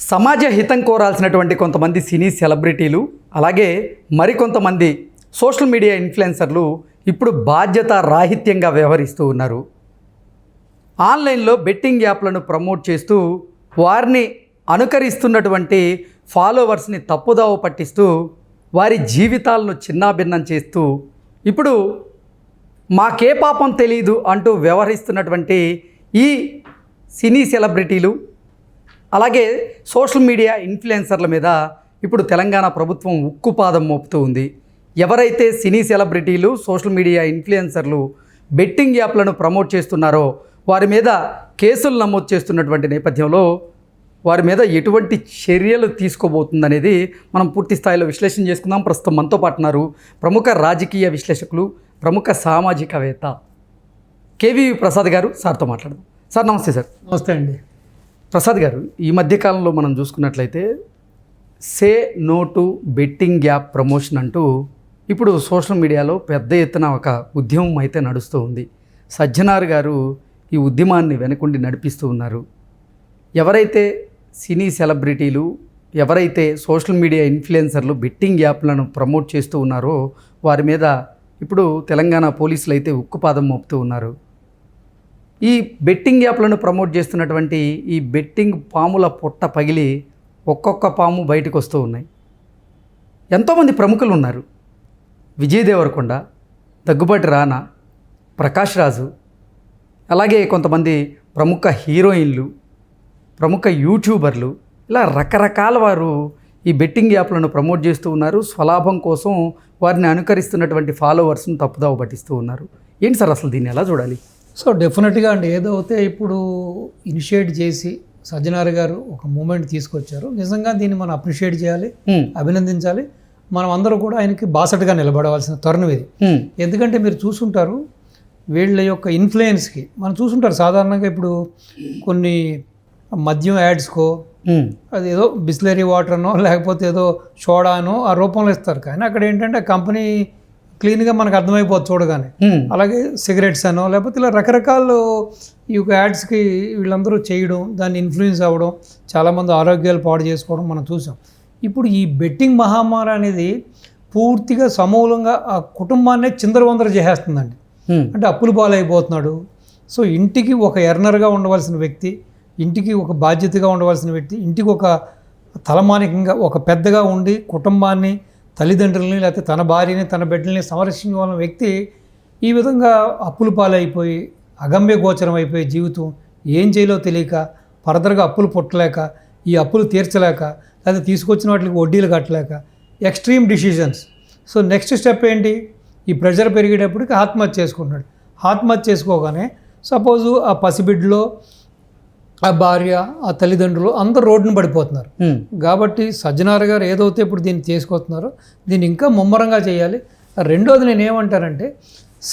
సమాజ హితం కోరాల్సినటువంటి కొంతమంది సినీ సెలబ్రిటీలు అలాగే మరికొంతమంది సోషల్ మీడియా ఇన్ఫ్లుయెన్సర్లు ఇప్పుడు బాధ్యత రాహిత్యంగా వ్యవహరిస్తూ ఉన్నారు. ఆన్లైన్లో బెట్టింగ్ యాప్లను ప్రమోట్ చేస్తూ వారిని అనుకరిస్తున్నటువంటి ఫాలోవర్స్ని తప్పుదావ పట్టిస్తూ వారి జీవితాలను చిన్నాభిన్నం చేస్తూ ఇప్పుడు మాకే పాపం తెలియదు అంటూ వ్యవహరిస్తున్నటువంటి ఈ సినీ సెలబ్రిటీలు అలాగే సోషల్ మీడియా ఇన్ఫ్లుయెన్సర్ల మీద ఇప్పుడు తెలంగాణ ప్రభుత్వం ఉక్కుపాదం మోపుతూ ఉంది. ఎవరైతే సినీ సెలబ్రిటీలు సోషల్ మీడియా ఇన్ఫ్లుయెన్సర్లు బెట్టింగ్ యాప్లను ప్రమోట్ చేస్తున్నారో వారి మీద కేసులు నమోదు చేస్తున్నటువంటి నేపథ్యంలో వారి మీద ఎటువంటి చర్యలు తీసుకోబోతుందనేది మనం పూర్తి స్థాయిలో విశ్లేషణ చేసుకుందాం. ప్రస్తుతం మనతో పాటు ఉన్నారు ప్రముఖ రాజకీయ విశ్లేషకులు ప్రముఖ సామాజికవేత్త కేవీ ప్రసాద్ గారు సార్తో మాట్లాడదాం. సార్ నమస్తే సార్. నమస్తే అండి. ప్రసాద్ గారు ఈ మధ్యకాలంలో మనం చూసుకున్నట్లయితే say no to betting app promotion అంటూ ఇప్పుడు సోషల్ మీడియాలో పెద్ద ఎత్తున ఒక ఉద్యమం అయితే నడుస్తూ ఉంది. సజ్జనార్ గారు ఈ ఉద్యమాన్ని వెనకుండి నడిపిస్తూ ఉన్నారు. ఎవరైతే సినీ సెలబ్రిటీలు ఎవరైతే సోషల్ మీడియా ఇన్ఫ్లుయెన్సర్లు బెట్టింగ్ యాప్లను ప్రమోట్ చేస్తూ ఉన్నారో వారి మీద ఇప్పుడు తెలంగాణ పోలీసులు అయితే ఉక్కుపాదం మోపుతూ ఉన్నారు. ఈ బెట్టింగ్ యాప్లను ప్రమోట్ చేస్తున్నటువంటి ఈ బెట్టింగ్ పాముల పొట్ట పగిలి ఒక్కొక్క పాము బయటకు వస్తూ ఉన్నాయి. ఎంతోమంది ప్రముఖులు ఉన్నారు. విజయ్ దేవరకొండ దగ్గుబాటి రానా ప్రకాష్ రాజు అలాగే కొంతమంది ప్రముఖ హీరోయిన్లు ప్రముఖ యూట్యూబర్లు ఇలా రకరకాల వారు ఈ బెట్టింగ్ యాప్లను ప్రమోట్ చేస్తూ ఉన్నారు. స్వలాభం కోసం వారిని అనుకరిస్తున్నటువంటి ఫాలోవర్స్ను తప్పుదావ పట్టిస్తూ ఉన్నారు. ఏంటి సార్ అసలు దీన్ని ఎలా చూడాలి? సో డెఫినెట్గా అండి ఏదైతే ఇప్పుడు ఇనిషియేట్ చేసి సజ్జనార్ గారు ఒక మూమెంట్ తీసుకొచ్చారు నిజంగా దీన్ని మనం అప్రిషియేట్ చేయాలి అభినందించాలి. మనం అందరూ కూడా ఆయనకి బాసటగా నిలబడవలసిన తరుణం ఇది. ఎందుకంటే మీరు చూసుంటారు వీళ్ళ యొక్క ఇన్ఫ్లుయెన్స్కి మనం చూసుంటారు సాధారణంగా ఇప్పుడు కొన్ని మద్యం యాడ్స్కో అది ఏదో బిస్లరీ వాటర్నో లేకపోతే ఏదో సోడానో ఆ రూపంలో ఇస్తారు. కానీ అక్కడ ఏంటంటే కంపెనీ క్లీన్గా మనకు అర్థమైపోతుంది చూడగానే. అలాగే సిగరెట్స్ అనో లేకపోతే ఇలా రకరకాల ఈ యొక్క యాడ్స్కి వీళ్ళందరూ చేయడం దాన్ని ఇన్ఫ్లుయెన్స్ అవ్వడం చాలామంది ఆరోగ్యాలు పాడు చేసుకోవడం మనం చూసాం. ఇప్పుడు ఈ బెట్టింగ్ మహమ్మారి అనేది పూర్తిగా సమూలంగా ఆ కుటుంబాన్నే చిందరవందర చేసేస్తుందండి. అంటే అప్పులు పాలైపోతున్నాడు. సో ఇంటికి ఒక ఎర్నర్గా ఉండవలసిన వ్యక్తి ఇంటికి ఒక బాధ్యతగా ఉండవలసిన వ్యక్తి ఇంటికి ఒక తలమానికంగా ఒక పెద్దగా ఉండి కుటుంబాన్ని తల్లిదండ్రులని లేకపోతే తన భార్యని తన బిడ్డల్ని సంరక్షించవలన వ్యక్తి ఈ విధంగా అప్పులు పాలైపోయి అగమ్య గోచరం అయిపోయి జీవితం ఏం చేయాలో తెలియక ఫర్దర్గా అప్పులు పుట్టలేక ఈ అప్పులు తీర్చలేక లేదా తీసుకొచ్చిన వాటికి వడ్డీలు కట్టలేక extreme decisions. So next step ఏంటి? ఈ ప్రెషర్ పెరిగేటప్పటికి ఆత్మహత్య చేసుకుంటున్నాడు. ఆత్మహత్య చేసుకోగానే సపోజు ఆ పసిబిడ్డలో ఆ భార్య ఆ తల్లిదండ్రులు అందరూ రోడ్డున పడిపోతున్నారు. కాబట్టి సజ్జనార్ గారు ఏదైతే ఇప్పుడు దీన్ని తీసుకొస్తున్నారో దీన్ని ఇంకా ముమ్మరంగా చేయాలి. రెండోది నేను ఏమంటానంటే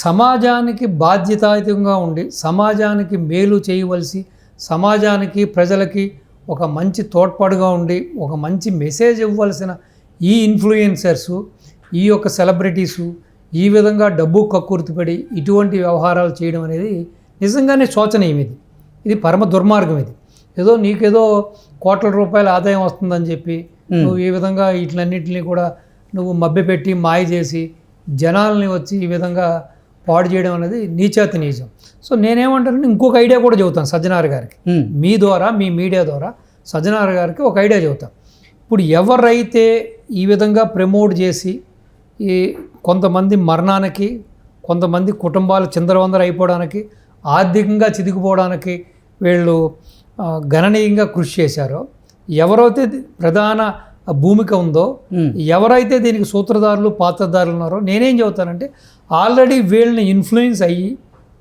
సమాజానికి బాధ్యతాయుతంగా ఉండి సమాజానికి మేలు చేయవలసి సమాజానికి ప్రజలకి ఒక మంచి తోడ్పాటుగా ఉండి ఒక మంచి మెసేజ్ ఇవ్వవలసిన ఈ ఇన్ఫ్లుయెన్సర్సు ఈ యొక్క సెలబ్రిటీసు ఈ విధంగా డబ్బు కక్కుర్తిపడి ఇటువంటి వ్యవహారాలు చేయడం అనేది నిజంగానే శోచనీయం ఇది. ఇది పరమ దుర్మార్గం ఇది. ఏదో నీకేదో కోట్ల రూపాయల ఆదాయం వస్తుందని చెప్పి నువ్వు ఈ విధంగా వీటిలన్నింటినీ కూడా నువ్వు మభ్యపెట్టి మాయ చేసి జనాల్ని వచ్చి ఈ విధంగా పాడు చేయడం అనేది నీచాతి నీచం సో నేనేమంటానంటే ఇంకొక ఐడియా కూడా చెబుతాను సజ్జనార్ గారికి. మీ ద్వారా మీ మీడియా ద్వారా సజ్జనార్ గారికి ఒక ఐడియా చెబుతాం ఇప్పుడు ఎవరైతే ఈ విధంగా ప్రమోట్ చేసి ఈ కొంతమంది మరణానికి కొంతమంది కుటుంబాలు చిందరవందర అయిపోవడానికి ఆర్థికంగా చితికిపోవడానికి వీళ్ళు గణనీయంగా కృషి చేశారో ఎవరైతే ప్రధాన భూమిక ఉందో ఎవరైతే దీనికి సూత్రధారులు పాత్రధారులు ఉన్నారో నేనేం చెబుతానంటే ఆల్రెడీ వీళ్ళని ఇన్ఫ్లుయెన్స్ అయ్యి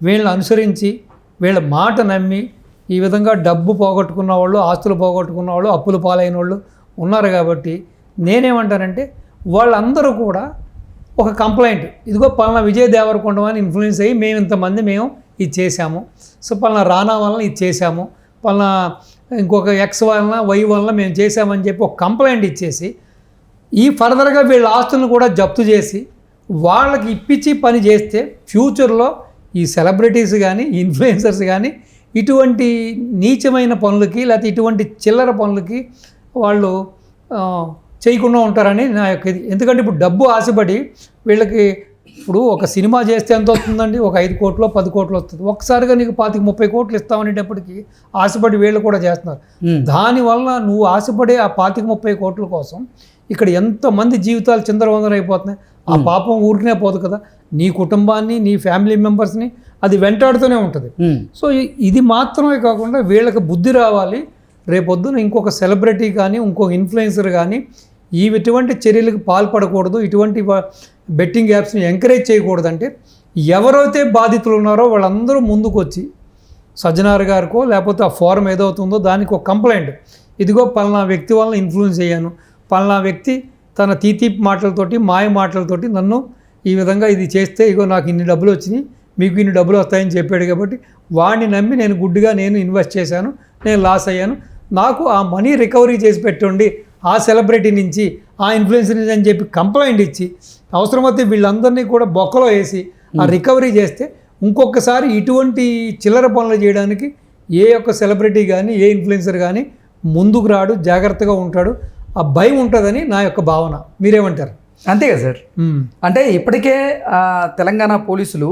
వీళ్ళని అనుసరించి వీళ్ళ మాట నమ్మి ఈ విధంగా డబ్బు పోగొట్టుకున్న వాళ్ళు ఆస్తులు పోగొట్టుకున్న వాళ్ళు అప్పులు పాలైన వాళ్ళు ఉన్నారు కాబట్టి నేనేమంటానంటే వాళ్ళందరూ కూడా ఒక కంప్లైంట్ ఇదిగో పలానా విజయ్ దేవరకొండ అని ఇన్ఫ్లుయెన్స్ అయ్యి మేము ఇంతమంది మేము ఇది చేశాము. సో పలానా రానా వలన ఇది చేశాము. పలానా ఇంకొక ఎక్స్ వలన వై వలన మేము చేశామని చెప్పి ఒక కంప్లైంట్ ఇచ్చేసి ఈ ఫర్దర్గా వీళ్ళ ఆస్తులను కూడా జప్తు చేసి వాళ్ళకి ఇప్పించి పని చేస్తే ఫ్యూచర్లో ఈ సెలబ్రిటీస్ కానీ ఇన్ఫ్లుయెన్సర్స్ కానీ ఇటువంటి నీచమైన పనులకి లేకపోతే ఇటువంటి చిల్లర పనులకి వాళ్ళు చేయకుండా ఉంటారని నా యొక్క ఇది. ఎందుకంటే ఇప్పుడు డబ్బు ఆశపడి వీళ్ళకి ఇప్పుడు ఒక సినిమా చేస్తే ఎంత వస్తుందండి? ఒక ఐదు కోట్లు పది కోట్లు వస్తుంది. ఒక్కసారిగా నీకు పాతిక ముప్పై కోట్లు ఇస్తామనేటప్పటికి ఆశపడి వీళ్ళు కూడా చేస్తున్నారు. దానివల్ల నువ్వు ఆశపడే ఆ పాతిక ముప్పై కోట్ల కోసం ఇక్కడ ఎంతమంది జీవితాలు చిందరవందర అయిపోతున్నాయి. ఆ పాపం ఊరికనే పోదు కదా. నీ కుటుంబాన్ని నీ ఫ్యామిలీ మెంబర్స్ని అది వెంటాడుతూనే ఉంటుంది. సో ఇది మాత్రమే కాకుండా వీళ్ళకి బుద్ధి రావాలి. రేపొద్దున ఇంకొక సెలబ్రిటీ కానీ ఇంకొక ఇన్ఫ్లుయెన్సర్ కానీ ఈ ఇటువంటి చర్యలకు పాల్పడకూడదు. ఇటువంటి బెట్టింగ్ యాప్స్ని ఎంకరేజ్ చేయకూడదంటే ఎవరైతే బాధితులు ఉన్నారో వాళ్ళందరూ ముందుకు వచ్చి సజ్జనార్ గారికో లేకపోతే ఆ ఫారం ఏదవుతుందో దానికి ఒక కంప్లైంట్. ఇదిగో పలానా వ్యక్తి వలన ఇన్ఫ్లుయెన్స్ అయ్యాను. పలానా వ్యక్తి తన తీతీప్ మాటలతోటి మాయ మాటలతోటి నన్ను ఈ విధంగా ఇది చేస్తే ఇగో నాకు ఇన్ని డబ్బులు వచ్చినాయి మీకు ఇన్ని డబ్బులు వస్తాయని చెప్పాడు కాబట్టి వాడిని నమ్మి నేను గుడ్డుగా నేను ఇన్వెస్ట్ చేశాను నేను లాస్ అయ్యాను. నాకు ఆ మనీ రికవరీ చేసి పెట్టండి ఆ సెలబ్రిటీ నుంచి ఆ ఇన్ఫ్లుయెన్సర్ అని చెప్పి కంప్లైంట్ ఇచ్చి అవసరమైతే వీళ్ళందరినీ కూడా బొక్కలో వేసి ఆ రికవరీ చేస్తే ఇంకొకసారి ఇటువంటి చిల్లర పనులు చేయడానికి ఏ ఒక్క సెలబ్రిటీ కానీ ఏ ఇన్ఫ్లుయెన్సర్ కానీ ముందుకు రాడు జాగ్రత్తగా ఉంటాడు. ఆ భయం ఉంటుందని నా యొక్క భావన. మీరేమంటారు? అంతే కదా సార్. అంటే ఇప్పటికే తెలంగాణ పోలీసులు.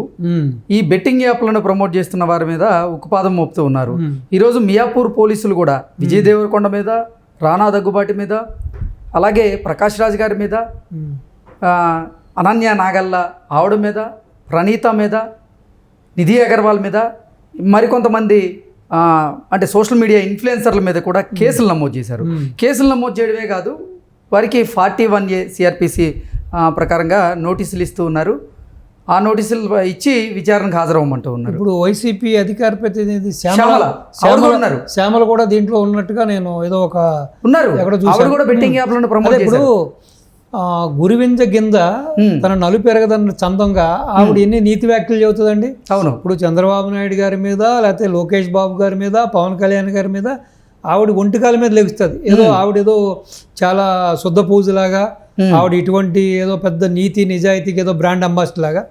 ఈ బెట్టింగ్ యాప్లను ప్రమోట్ చేస్తున్న వారి మీద ఉక్కుపాదం మోపుతూ ఉన్నారు. ఈరోజు మియాపూర్ పోలీసులు కూడా విజయ్ దేవరకొండ మీద రాణా దగ్గుబాటి మీద అలాగే ప్రకాష్ రాజ్ గారి మీద అనన్య నాగల్ల ఆవిడ మీద ప్రణీత మీద నిధి అగర్వాల్ మీద మరికొంతమంది అంటే సోషల్ మీడియా ఇన్ఫ్లుయెన్సర్ల మీద కూడా కేసులు నమోదు చేశారు. కేసులు నమోదు చేయడమే కాదు వారికి ఫార్టీ వన్ ఏ సిఆర్పిసి ప్రకారంగా నోటీసులు ఇస్తూ ఉన్నారు. ఆ నోటీసులు ఇచ్చి విచారణకు హాజరవ్వమంటూ ఉన్నారు ఇప్పుడు వైసీపీ అధికార ప్రతినిధి శ్యామల. ఉన్నారు. శ్యామల కూడా దీంట్లో ఉన్నట్టుగా నేను ఏదో ఒక ఉన్నారు ఎక్కడ. కూడా బెట్టింగ్ యాప్లను ప్రమోట్ ఇప్పుడు గురివింజ మ్మ్. తన నలు పెరగదన్న చందంగా ఆవిడ ఎన్ని నీతి వ్యాఖ్యలు చెబుతుందండి అవును ఇప్పుడు చంద్రబాబు నాయుడు గారి మీద లేకపోతే లోకేష్ బాబు గారి మీద పవన్ కళ్యాణ్ గారి మీద ఆవిడ ఒంటికాల మీద లెగుస్తుంది ఏదో ఆవిడ ఏదో చాలా శుద్ధ పూజలాగా ఆవిడ ఇటువంటి ఏదో పెద్ద నీతి నిజాయితీకి ఏదో బ్రాండ్ అంబాసిడర్ లాగా.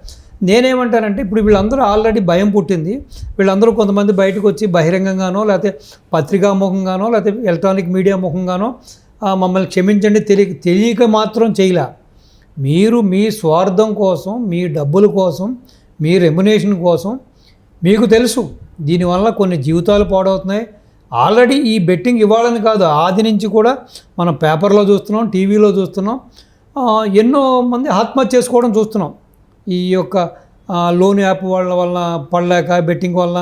నేనేమంటానంటే ఇప్పుడు వీళ్ళందరూ ఆల్రెడీ భయం పుట్టింది. వీళ్ళందరూ కొంతమంది బయటకు వచ్చి బహిరంగంగానో లేకపోతే పత్రికా ముఖంగానో లేకపోతే ఎలక్ట్రానిక్ మీడియా ముఖంగానో మమ్మల్ని క్షమించండి తెలియక తెలియక మాత్రం చేయలే. మీరు మీ స్వార్థం కోసం మీ డబ్బుల కోసం మీ రెమ్యునేషన్ కోసం మీకు తెలుసు దీనివల్ల కొన్ని జీవితాలు పాడవుతున్నాయి. ఆల్రెడీ ఈ బెట్టింగ్ ఇవ్వాలని కాదు ఆది నుంచి కూడా మనం పేపర్లో చూస్తున్నాం టీవీలో చూస్తున్నాం ఎన్నో మంది ఆత్మహత్య చేసుకోవడం చూస్తున్నాం. ఈ యొక్క లోన్ యాప్ వాళ్ళ వల్ల పడలేక బెట్టింగ్ వల్ల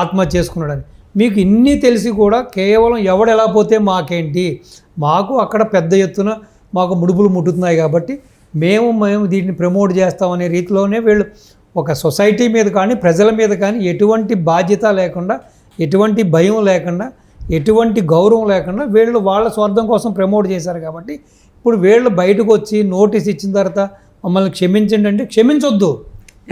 ఆత్మహత్య చేసుకున్నాడని. మీకు ఇన్ని తెలిసి కూడా కేవలం ఎవడు ఎలా పోతే మాకేంటి? మాకు అక్కడ పెద్ద ఎత్తున మాకు ముడుపులు ముట్టుతున్నాయి కాబట్టి మేము మేము దీన్ని ప్రమోట్ చేస్తామనే రీతిలోనే వీళ్ళు ఒక సొసైటీ మీద కానీ ప్రజల మీద కానీ ఎటువంటి బాధ్యత లేకుండా ఎటువంటి భయం లేకుండా ఎటువంటి గౌరవం లేకుండా వీళ్ళు వాళ్ళ స్వార్థం కోసం ప్రమోట్ చేశారు కాబట్టి ఇప్పుడు వీళ్ళు బయటకు వచ్చి నోటీస్ ఇచ్చిన తర్వాత మమ్మల్ని క్షమించండి అంటే క్షమించొద్దు.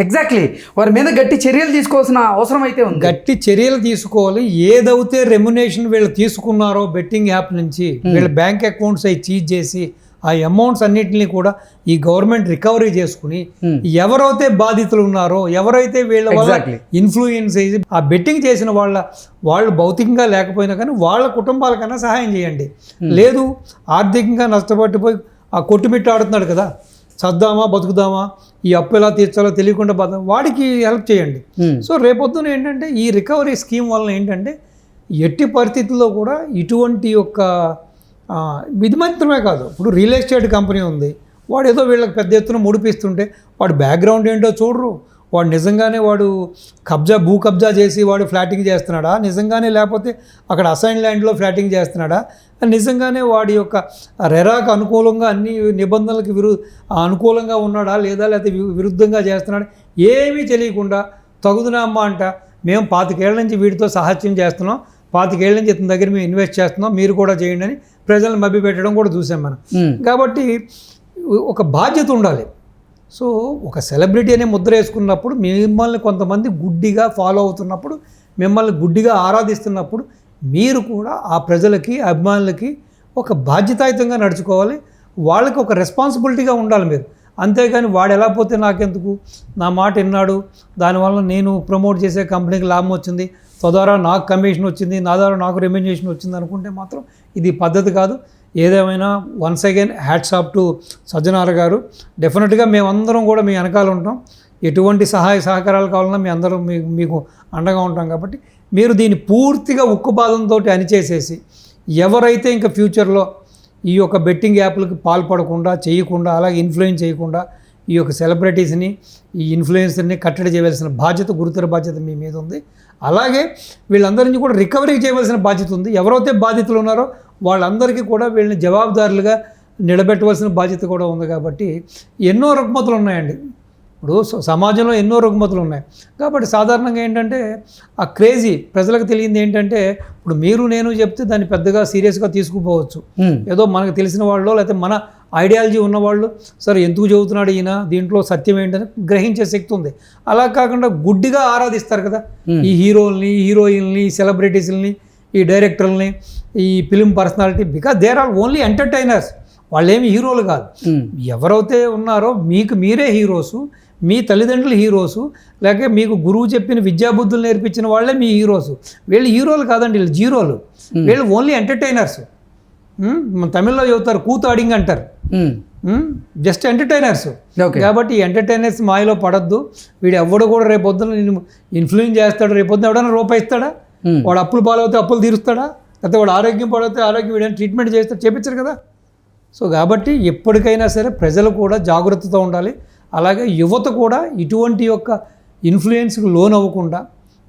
ఎగ్జాక్ట్లీ వారి మీద గట్టి చర్యలు తీసుకోవాల్సిన అవసరం అయితే ఉంది. గట్టి చర్యలు తీసుకోవాలి. ఏదైతే రెమ్యునేషన్ వీళ్ళు తీసుకున్నారో బెట్టింగ్ యాప్ నుంచి వీళ్ళ బ్యాంక్ అకౌంట్స్ అవి చీజ్ చేసి ఆ అమౌంట్స్ అన్నిటిని కూడా ఈ గవర్నమెంట్ రికవరీ చేసుకుని Hmm. ఎవరైతే బాధితులు ఉన్నారో ఎవరైతే వీళ్ళ వల్ల Exactly. ఇన్ఫ్లుయెన్స్ అయ్యి ఆ బెట్టింగ్ చేసిన వాళ్ళ వాళ్ళు భౌతికంగా లేకపోయినా కానీ వాళ్ళ కుటుంబాలకన్నా సహాయం చేయండి లేదు ఆర్థికంగా నష్టపడిపోయి ఆ కొట్టుమిట్టు ఆడుతున్నాడు కదా చద్దామా బతుకుదామా ఈ అప్పు ఎలా తీర్చాలో తెలియకుండా బతుకు వాడికి హెల్ప్ చేయండి ఉమ్. సో రేపొద్దున ఏంటంటే ఈ రికవరీ స్కీమ్ వలన ఏంటంటే ఎట్టి పరిస్థితుల్లో కూడా ఇటువంటి యొక్క ఇది మాత్రమే కాదు. ఇప్పుడు రియల్ ఎస్టేట్ కంపెనీ ఉంది. వాడు ఏదో వీళ్ళకి పెద్ద ఎత్తున ముడిపిస్తుంటే వాడు బ్యాక్గ్రౌండ్ ఏంటో చూడరు. వాడు నిజంగానే వాడు కబ్జా భూ కబ్జా చేసి వాడు ఫ్లాటింగ్ చేస్తున్నాడా? నిజంగానే లేకపోతే అక్కడ అసైన్ ల్యాండ్లో ఫ్లాటింగ్ చేస్తున్నాడా? నిజంగానే వాడి యొక్క రెరాకు అనుకూలంగా అన్ని నిబంధనలకు విరు అనుకూలంగా ఉన్నాడా? లేదా లేకపోతే విరుద్ధంగా చేస్తున్నాడా? ఏమీ తెలియకుండా తగుదునా అమ్మ అంట మేము పాతికేళ్ళ నుంచి వీటితో సహాయం చేస్తున్నాం. పాతికేళ్ళ నుంచి ఇతని దగ్గర మేము ఇన్వెస్ట్ చేస్తున్నాం. మీరు కూడా చేయండి అని ప్రజలను మభ్య పెట్టడం కూడా చూసాం మనం. కాబట్టి ఒక బాధ్యత ఉండాలి. సో ఒక సెలబ్రిటీ అనే ముద్ర వేసుకున్నప్పుడు మిమ్మల్ని కొంతమంది గుడ్డిగా ఫాలో అవుతున్నప్పుడు మిమ్మల్ని గుడ్డిగా ఆరాధిస్తున్నప్పుడు మీరు కూడా ఆ ప్రజలకి అభిమానులకి ఒక బాధ్యతాయుతంగా నడుచుకోవాలి. వాళ్ళకి ఒక రెస్పాన్సిబిలిటీగా ఉండాలి మీరు. అంతేగాని వాడు ఎలా పోతే నాకెందుకు? నా మాట విన్నాడు. దానివల్ల నేను ప్రమోట్ చేసే కంపెనీకి లాభం వచ్చింది. తద్వారా నాకు కమిషన్ వచ్చింది నా ద్వారా నాకు రెమ్యునేషన్ వచ్చింది అనుకుంటే మాత్రం ఇది పద్ధతి కాదు. ఏదేమైనా once again hats off to Sajjanar garu. డెఫినెట్గా మేమందరం కూడా మీ వెనకాల ఉంటాం. ఎటువంటి సహాయ సహకారాలు కావాలన్నా మీ అందరం మీకు మీకు అండగా ఉంటాం కాబట్టి మీరు దీన్ని పూర్తిగా ఉక్కుపాదంతో అణిచేసేసి ఎవరైతే ఇంకా ఫ్యూచర్లో ఈ యొక్క బెట్టింగ్ యాప్లకు పాల్పడకుండా చేయకుండా అలాగే ఇన్ఫ్లుయెన్స్ చేయకుండా ఈ యొక్క సెలబ్రిటీస్ని ఈ ఇన్ఫ్లుయెన్సర్ని కట్టడి చేయవలసిన బాధ్యత గురుతర బాధ్యత మీ మీద ఉంది. అలాగే వీళ్ళందరినీ కూడా రికవరీ చేయవలసిన బాధ్యత ఉంది. ఎవరైతే బాధితులు ఉన్నారో వాళ్ళందరికీ కూడా వీళ్ళని జవాబుదారులుగా నిలబెట్టవలసిన బాధ్యత కూడా ఉంది కాబట్టి ఎన్నో రుగ్మతులు ఉన్నాయండి. ఇప్పుడు సమాజంలో ఎన్నో రుగ్మతులు ఉన్నాయి. కాబట్టి సాధారణంగా ఏంటంటే ఆ క్రేజీ ప్రజలకు తెలియంది ఏంటంటే ఇప్పుడు మీరు నేను చెప్తే దాన్ని పెద్దగా సీరియస్గా తీసుకుపోవచ్చు. ఏదో మనకు తెలిసిన వాళ్ళు లేకపోతే మన ఐడియాలజీ ఉన్నవాళ్ళు సరే ఎందుకు చదువుతున్నాడు ఈయన? దీంట్లో సత్యం ఏంటని గ్రహించే శక్తి ఉంది. అలా కాకుండా గుడ్డిగా ఆరాధిస్తారు కదా. ఈ హీరోల్ని హీరోయిన్ని ఈ సెలబ్రిటీస్ని ఈ డైరెక్టర్ని ఈ film personality because they are only entertainers. వాళ్ళేమి హీరోలు కాదు. ఎవరైతే ఉన్నారో మీకు మీరే హీరోసు మీ తల్లిదండ్రులు హీరోసు లేక మీకు గురువు చెప్పిన విద్యాబుద్ధులు నేర్పించిన వాళ్ళే మీ హీరోసు. వీళ్ళు హీరోలు కాదండి వీళ్ళు జీరోలు. వీళ్ళు ఓన్లీ ఎంటర్టైనర్స్. మన తమిళ్ళో చెబుతారు కూతాడింగ్ అంటారు. జస్ట్ ఎంటర్టైనర్స్ ఓకే కాబట్టి ఎంటర్టైనర్స్ మాయలో పడద్దు. వీడు ఎవడు కూడా రేపొద్దున నేను ఇన్ఫ్లుయెన్స్ చేస్తాడు. రేపొద్దున ఎవడన్నా రూపాయి ఇస్తాడా ఉమ్, వాడు అప్పులు పాలవుతే అప్పులు తీరుస్తాడా? లేకపోతే వాడు ఆరోగ్యం పాలవుతే ఆరోగ్యం వీడని ట్రీట్మెంట్ చేస్తే చేపించరు కదా. సో కాబట్టి ఎప్పటికైనా సరే ప్రజలు కూడా జాగ్రత్తతో ఉండాలి. అలాగే యువత కూడా ఇటువంటి యొక్క ఇన్ఫ్లుయెన్స్కి లోన్ అవ్వకుండా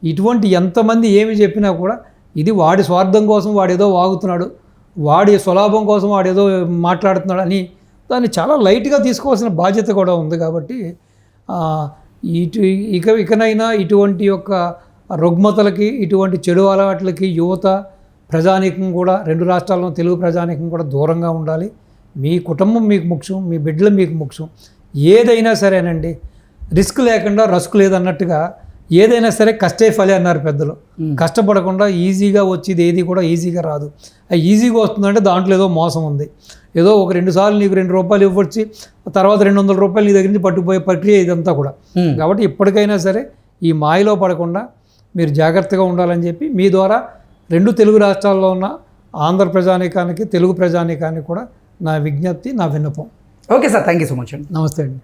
ఇటువంటి ఎంతమంది ఏమి చెప్పినా కూడా ఇది వాడి స్వార్థం కోసం వాడేదో వాగుతున్నాడు. వాడి స్వలాభం కోసం వాడేదో మాట్లాడుతున్నాడు అని దాన్ని చాలా లైట్గా తీసుకోవాల్సిన బాధ్యత కూడా ఉంది కాబట్టి ఇటు ఇక ఇకనైనా ఇటువంటి యొక్క రుగ్మతలకి ఇటువంటి చెడు అలవాట్లకి యువత ప్రజానీకం కూడా రెండు రాష్ట్రాల్లో తెలుగు ప్రజానీకం కూడా దూరంగా ఉండాలి. మీ కుటుంబం మీకు ముఖ్యం మీ బిడ్డలు మీకు ముఖ్యం. ఏదైనా సరేనండి. రిస్క్ లేకుండా రస్క్ లేదన్నట్టుగా ఏదైనా సరే కష్టే ఫలే అన్నారు పెద్దలు. కష్టపడకుండా ఈజీగా వచ్చేది ఏది కూడా ఈజీగా రాదు. ఆ ఈజీగా వస్తుందంటే దాంట్లో ఏదో మోసం ఉంది. ఏదో ఒక రెండు సార్లు నీకు రెండు రూపాయలు ఇవ్వచ్చి తర్వాత రెండు వందల రూపాయలు నీ దగ్గర నుంచి పట్టుకుపోయే ప్రక్రియ ఇదంతా కూడా. కాబట్టి ఇప్పటికైనా సరే ఈ మాయలో పడకుండా మీరు జాగ్రత్తగా ఉండాలని చెప్పి మీ ద్వారా రెండు తెలుగు రాష్ట్రాల్లో ఉన్న ఆంధ్ర ప్రజానీకానికి తెలుగు ప్రజానీకానికి కూడా నా విజ్ఞప్తి నా విన్నపం. Okay sir. Thank you so much అండి. నమస్తే అండి.